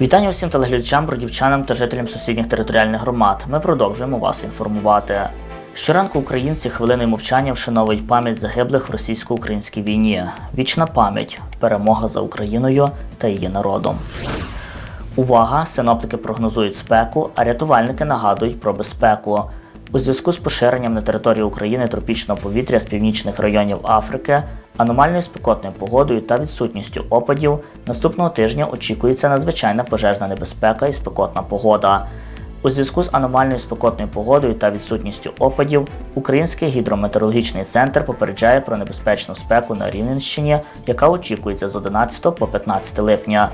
Вітання усім телеглядачам, бродівчанам та жителям сусідніх територіальних громад. Ми продовжуємо вас інформувати. Щоранку українці хвилиною мовчання вшановують пам'ять загиблих в російсько-українській війні. Вічна пам'ять, перемога за Україною та її народом. Увага! Синоптики прогнозують спеку, а рятувальники нагадують про безпеку. У зв'язку з поширенням на території України тропічного повітря з північних районів Африки, аномальною спекотною погодою та відсутністю опадів, наступного тижня очікується надзвичайна пожежна небезпека і спекотна погода. У зв'язку з аномальною спекотною погодою та відсутністю опадів, Український гідрометеорологічний центр попереджає про небезпечну спеку на Рівненщині, яка очікується з 11 по 15 липня.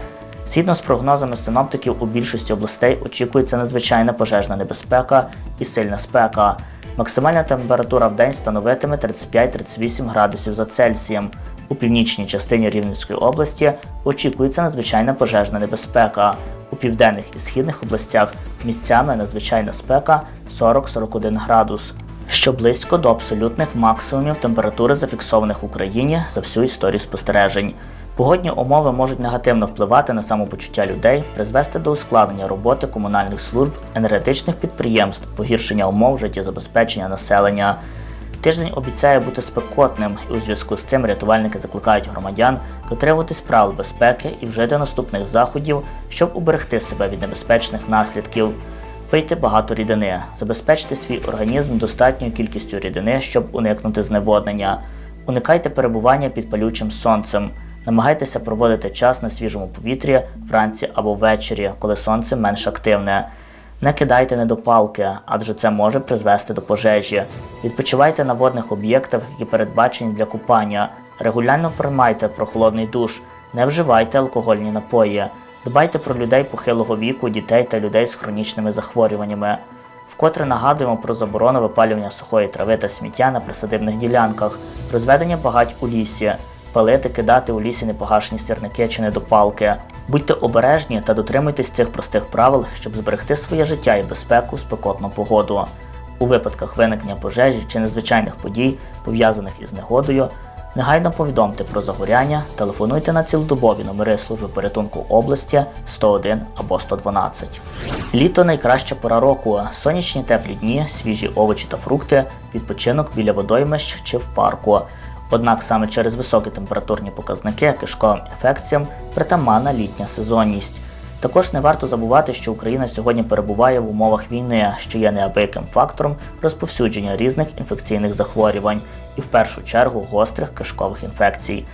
Згідно з прогнозами синоптиків, у більшості областей очікується надзвичайна пожежна небезпека і сильна спека. Максимальна температура в день становитиме 35-38 градусів за Цельсієм. У північній частині Рівненської області очікується надзвичайна пожежна небезпека. У південних і східних областях місцями надзвичайна спека 40-41 градус, що близько до абсолютних максимумів температури зафіксованих в Україні за всю історію спостережень. Погодні умови можуть негативно впливати на самопочуття людей, призвести до ускладнення роботи комунальних служб, енергетичних підприємств, погіршення умов життєзабезпечення населення. Тиждень обіцяє бути спекотним, і у зв'язку з цим рятувальники закликають громадян дотримуватись правил безпеки і вжити наступних заходів, щоб уберегти себе від небезпечних наслідків. Пийте багато рідини, забезпечте свій організм достатньою кількістю рідини, щоб уникнути зневоднення. Уникайте перебування під палючим сонцем. Намагайтеся проводити час на свіжому повітрі вранці або ввечері, коли сонце менш активне. Не кидайте недопалки, адже це може призвести до пожежі. Відпочивайте на водних об'єктах, які передбачені для купання. Регулярно приймайте прохолодний душ, не вживайте алкогольні напої. Дбайте про людей похилого віку, дітей та людей з хронічними захворюваннями. Вкотре нагадуємо про заборону випалювання сухої трави та сміття на присадибних ділянках, розведення багать у лісі, палити, кидати у лісі непогашені сірники чи недопалки. Будьте обережні та дотримуйтесь цих простих правил, щоб зберегти своє життя і безпеку спекотну погоду. У випадках виникнення пожежі чи незвичайних подій, пов'язаних із негодою, негайно повідомте про загоряння, телефонуйте на цілодобові номери служби порятунку області 101 або 112. Літо найкраща пора року, сонячні теплі дні, свіжі овочі та фрукти, відпочинок біля водоймищ чи в парку. Однак саме через високі температурні показники кишковим інфекціям притаманна літня сезонність. Також не варто забувати, що Україна сьогодні перебуває в умовах війни, що є неабияким фактором розповсюдження різних інфекційних захворювань і в першу чергу гострих кишкових інфекцій.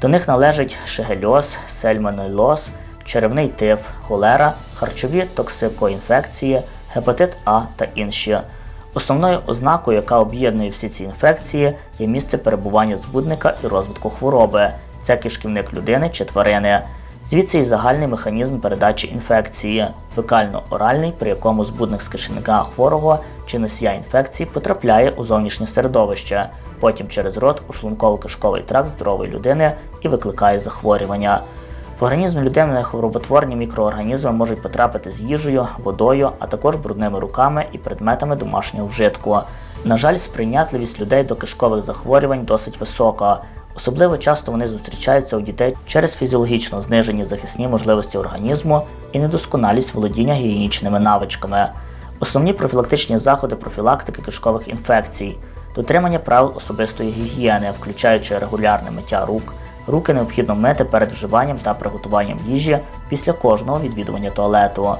До них належать шегельоз, сельмонельоз, черевний тиф, холера, харчові токсикоінфекції, гепатит А та інші. Основною ознакою, яка об'єднує всі ці інфекції, є місце перебування збудника і розвитку хвороби. Це кишківник людини чи тварини. Звідси і загальний механізм передачі інфекції, фекально-оральний, при якому збудник з кишківника хворого чи носія інфекції потрапляє у зовнішнє середовище, потім через рот у шлунково-кишковий тракт здорової людини і викликає захворювання. В організм людини хвороботворні мікроорганізми можуть потрапити з їжею, водою, а також брудними руками і предметами домашнього вжитку. На жаль, сприйнятливість людей до кишкових захворювань досить висока. Особливо часто вони зустрічаються у дітей через фізіологічно знижені захисні можливості організму і недосконалість володіння гігієнічними навичками. Основні профілактичні заходи профілактики кишкових інфекцій, дотримання правил особистої гігієни, включаючи регулярне миття рук. Руки необхідно мити перед вживанням та приготуванням їжі після кожного відвідування туалету.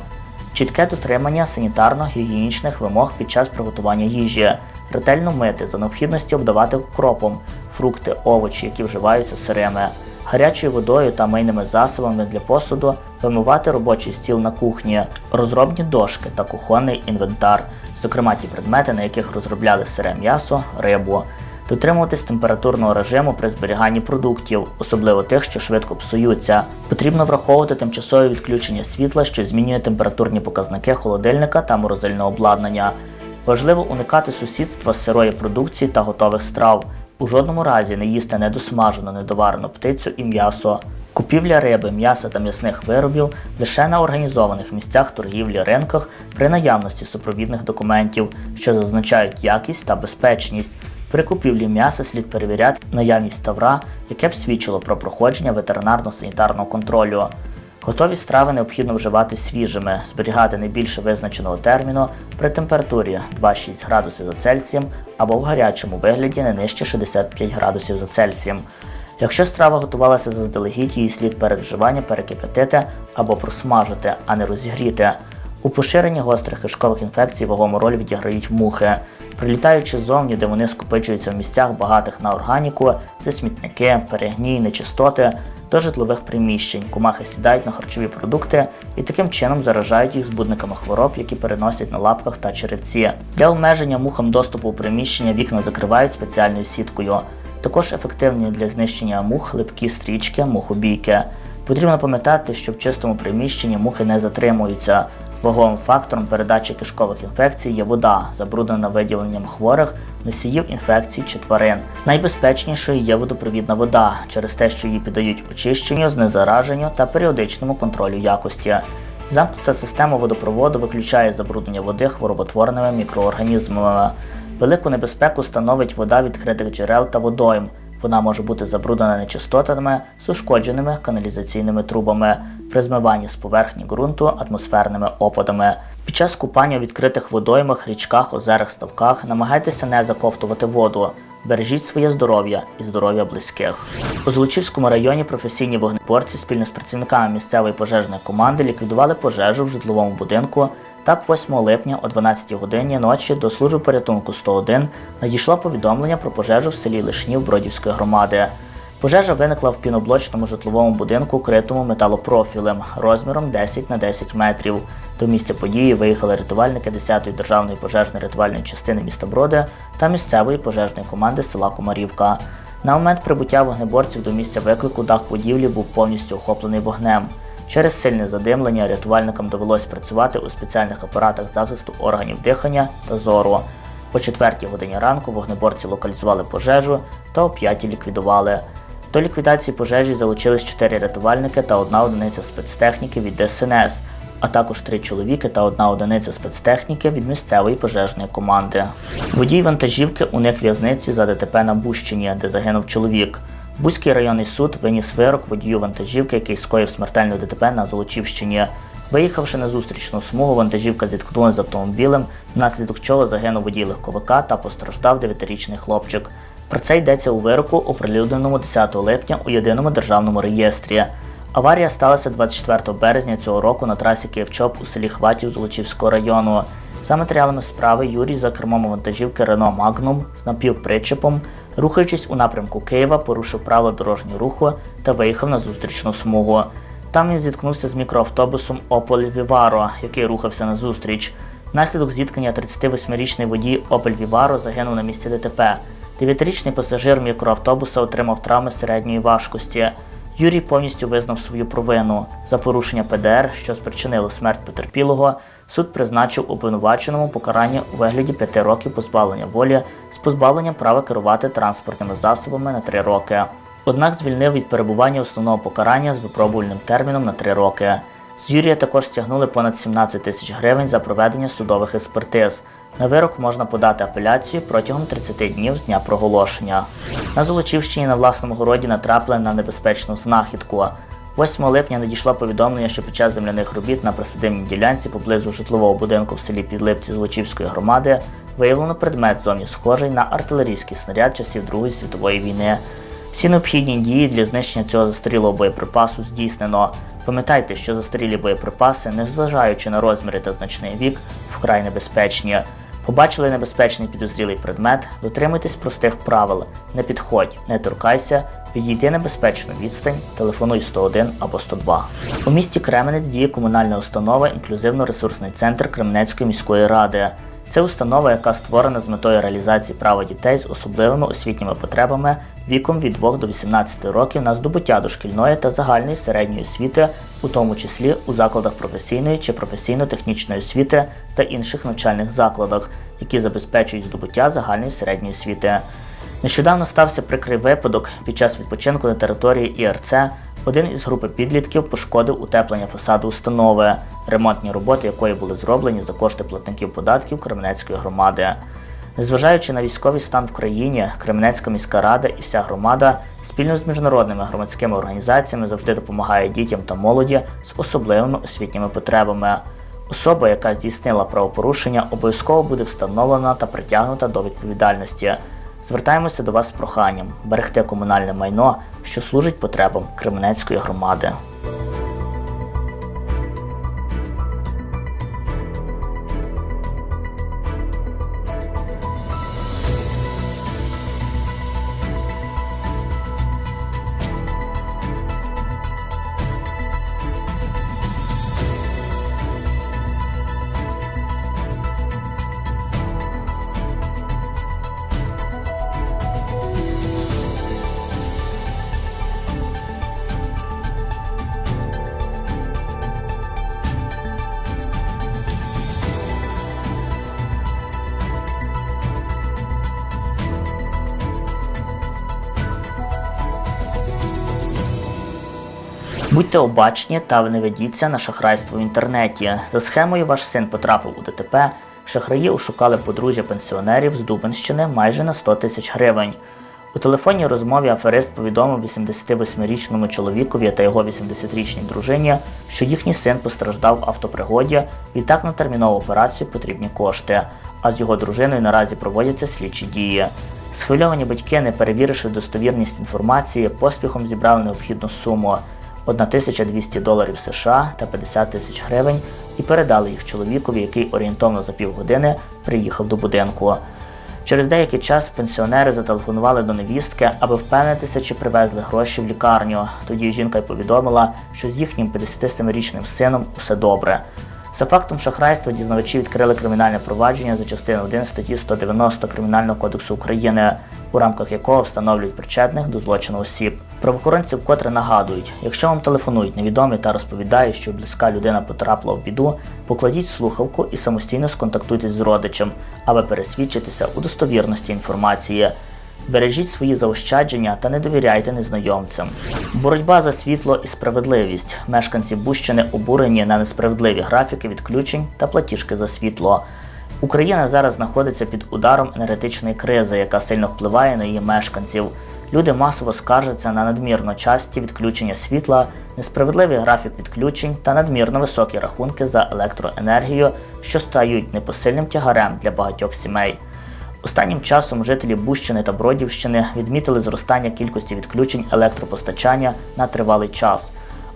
Чітке дотримання санітарно-гігієнічних вимог під час приготування їжі, ретельно мити за необхідності обдавати укропом, фрукти, овочі, які вживаються сирими, гарячою водою та мийними засобами для посуду вимивати робочий стіл на кухні, розробні дошки та кухонний інвентар, зокрема ті предмети, на яких розробляли сире м'ясо, рибу. Дотримуватись температурного режиму при зберіганні продуктів, особливо тих, що швидко псуються. Потрібно враховувати тимчасове відключення світла, що змінює температурні показники холодильника та морозильного обладнання. Важливо уникати сусідства з сирої продукції та готових страв. У жодному разі не їсти недосмажену, недоварену птицю і м'ясо. Купівля риби, м'яса та м'ясних виробів лише на організованих місцях торгівлі ринках при наявності супровідних документів, що зазначають якість та безпечність. При купівлі м'яса слід перевіряти наявність тавра, яке б свідчило про проходження ветеринарно-санітарного контролю. Готові страви необхідно вживати свіжими, зберігати не більше визначеного терміну при температурі 2-6 градусів за Цельсієм або в гарячому вигляді не нижче 65 градусів за Цельсієм. Якщо страва готувалася заздалегідь, її слід перед вживанням перекипятити або просмажити, а не розігріти. У поширенні гострих кишкових інфекцій вагому роль відіграють мухи. Прилітаючи ззовні, де вони скопичуються в місцях багатих на органіку, це смітники, перегній, нечистоти, до житлових приміщень. Комахи сідають на харчові продукти і таким чином заражають їх збудниками хвороб, які переносять на лапках та черевці. Для обмеження мухам доступу у приміщення вікна закривають спеціальною сіткою. Також ефективні для знищення мух липкі стрічки, мухобійки. Потрібно пам'ятати, що в чистому приміщенні мухи не затримуються. Ваговим фактором передачі кишкових інфекцій є вода, забруднена виділенням хворих, носіїв інфекцій чи тварин. Найбезпечнішою є водопровідна вода через те, що її піддають очищенню, знезараженню та періодичному контролю якості. Замкнута система водопроводу виключає забруднення води хвороботворними мікроорганізмами. Велику небезпеку становить вода відкритих джерел та водойм. Вона може бути забруднена нечистотами з ушкодженими каналізаційними трубами при змиванні з поверхні ґрунту атмосферними опадами. Під час купання у відкритих водоймах, річках, озерах, ставках намагайтеся не заковтувати воду. Бережіть своє здоров'я і здоров'я близьких. У Золочівському районі професійні вогнеборці спільно з працівниками місцевої пожежної команди ліквідували пожежу в житловому будинку. Так, 8 липня о 12 годині ночі до служби порятунку 101 надійшло повідомлення про пожежу в селі Лишнів Бродівської громади. Пожежа виникла в піноблочному житловому будинку, критому металопрофілем розміром 10 на 10 метрів. До місця події виїхали рятувальники 10-ї державної пожежної рятувальної частини міста Броди та місцевої пожежної команди села Комарівка. На момент прибуття вогнеборців до місця виклику дах будівлі був повністю охоплений вогнем. Через сильне задимлення рятувальникам довелось працювати у спеціальних апаратах захисту органів дихання та зору. По 4 годині ранку вогнеборці локалізували пожежу та о 5 ліквідували. До ліквідації пожежі залучились 4 рятувальники та одна одиниця спецтехніки від ДСНС, а також 3 чоловіки та одна одиниця спецтехніки від місцевої пожежної команди. Водій вантажівки уник в'язниці за ДТП на Бущині, де загинув чоловік. Бузький районний суд виніс вирок водію вантажівки, який скоїв смертельне ДТП на Золочівщині. Виїхавши на зустрічну смугу, вантажівка зіткнулася з автомобілем, внаслідок чого загинув водій легковика та постраждав 9-річний хлопчик. Про це йдеться у вироку, оприлюдненому 10 липня у єдиному державному реєстрі. Аварія сталася 24 березня цього року на трасі Київчоп у селі Хватів Золочівського району. За матеріалами справи Юрій за кермом вантажівки Рено Магнум з напівпричепом, рухаючись у напрямку Києва, порушив правила дорожнього руху та виїхав на зустрічну смугу. Там він зіткнувся з мікроавтобусом Opel Vivaro, який рухався на зустріч. Внаслідок зіткнення 38-річний водій Opel Vivaro загинув на місці ДТП. 9-річний пасажир мікроавтобуса отримав травми середньої важкості. Юрій повністю визнав свою провину за порушення ПДР, що спричинило смерть потерпілого. Суд призначив обвинуваченому покарання у вигляді 5 років позбавлення волі з позбавленням права керувати транспортними засобами на 3 роки. Однак звільнив від перебування основного покарання з випробувальним терміном на 3 роки. З Юрія також стягнули понад 17 тисяч гривень за проведення судових експертиз. На вирок можна подати апеляцію протягом 30 днів з дня проголошення. На Золочівщині на власному городі натрапили на небезпечну знахідку. 8 липня надійшло повідомлення, що під час земляних робіт на присадибній ділянці поблизу житлового будинку в селі Підлипці Золочівської громади виявлено предмет зовні схожий на артилерійський снаряд часів Другої світової війни. Всі необхідні дії для знищення цього застарілого боєприпасу здійснено. Пам'ятайте, що застарілі боєприпаси, незважаючи на розміри та значний вік, вкрай небезпечні. Побачили небезпечний підозрілий предмет, дотримуйтесь простих правил. Не підходь, не торкайся, відійди небезпечну відстань, телефонуй 101 або 102. У місті Кременець діє комунальна установа інклюзивно-ресурсний центр Кременецької міської ради. Це установа, яка створена з метою реалізації права дітей з особливими освітніми потребами віком від 2 до 18 років на здобуття дошкільної та загальної середньої освіти, у тому числі у закладах професійної чи професійно-технічної освіти та інших навчальних закладах, які забезпечують здобуття загальної середньої освіти. Нещодавно стався прикрий випадок під час відпочинку на території ІРЦ. Один із групи підлітків пошкодив утеплення фасаду установи, ремонтні роботи якої були зроблені за кошти платників податків Кременецької громади. Незважаючи на військовий стан в країні, Кременецька міська рада і вся громада спільно з міжнародними громадськими організаціями завжди допомагає дітям та молоді з особливими освітніми потребами. Особа, яка здійснила правопорушення, обов'язково буде встановлена та притягнута до відповідальності. Звертаємося до вас з проханням берегти комунальне майно, що служить потребам Кременецької громади. Будьте обачні та не ведіться на шахрайство в інтернеті. За схемою ваш син потрапив у ДТП. Шахраї ошукали подружжя пенсіонерів з Дубенщини майже на 100 тисяч гривень. У телефонній розмові аферист повідомив 88-річному чоловікові та його 80-річній дружині, що їхній син постраждав в автопригоді, відтак на термінову операцію потрібні кошти. А з його дружиною наразі проводяться слідчі дії. Схвильовані батьки, не перевіривши достовірність інформації, поспіхом зібрали необхідну суму 1200 доларів США та 50 тисяч гривень і передали їх чоловікові, який орієнтовно за півгодини приїхав до будинку. Через деякий час пенсіонери зателефонували до невістки, аби впевнитися, чи привезли гроші в лікарню. Тоді жінка й повідомила, що з їхнім 57-річним сином усе добре. За фактом шахрайства дізнавачі відкрили кримінальне провадження за частиною 1 статті 190 Кримінального кодексу України, у рамках якого встановлюють причетних до злочину осіб. Правоохоронці вкотре нагадують, якщо вам телефонують невідомі та розповідають, що близька людина потрапила в біду, покладіть слухавку і самостійно сконтактуйтесь з родичем, аби пересвідчитися у достовірності інформації. Бережіть свої заощадження та не довіряйте незнайомцям. Боротьба за світло і справедливість. Мешканці Бущини обурені на несправедливі графіки відключень та платіжки за світло. Україна зараз знаходиться під ударом енергетичної кризи, яка сильно впливає на її мешканців. Люди масово скаржаться на надмірно часті відключення світла, несправедливий графік відключень та надмірно високі рахунки за електроенергію, що стають непосильним тягарем для багатьох сімей. Останнім часом жителі Бущини та Бродівщини відмітили зростання кількості відключень електропостачання на тривалий час.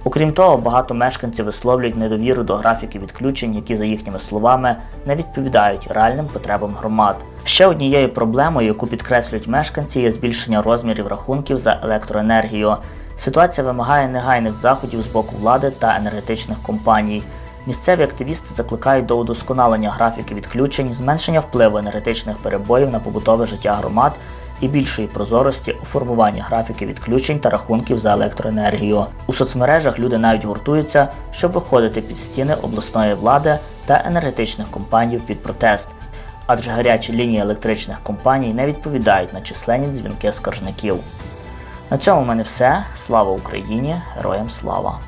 Окрім того, багато мешканців висловлюють недовіру до графіків відключень, які, за їхніми словами, не відповідають реальним потребам громад. Ще однією проблемою, яку підкреслюють мешканці, є збільшення розмірів рахунків за електроенергію. Ситуація вимагає негайних заходів з боку влади та енергетичних компаній. Місцеві активісти закликають до удосконалення графіків відключень, зменшення впливу енергетичних перебоїв на побутове життя громад і більшої прозорості у формуванні графіків відключень та рахунків за електроенергію. У соцмережах люди навіть гуртуються, щоб виходити під стіни обласної влади та енергетичних компаній під протест. Адже гарячі лінії електричних компаній не відповідають на численні дзвінки скаржників. На цьому в мене все. Слава Україні! Героям слава!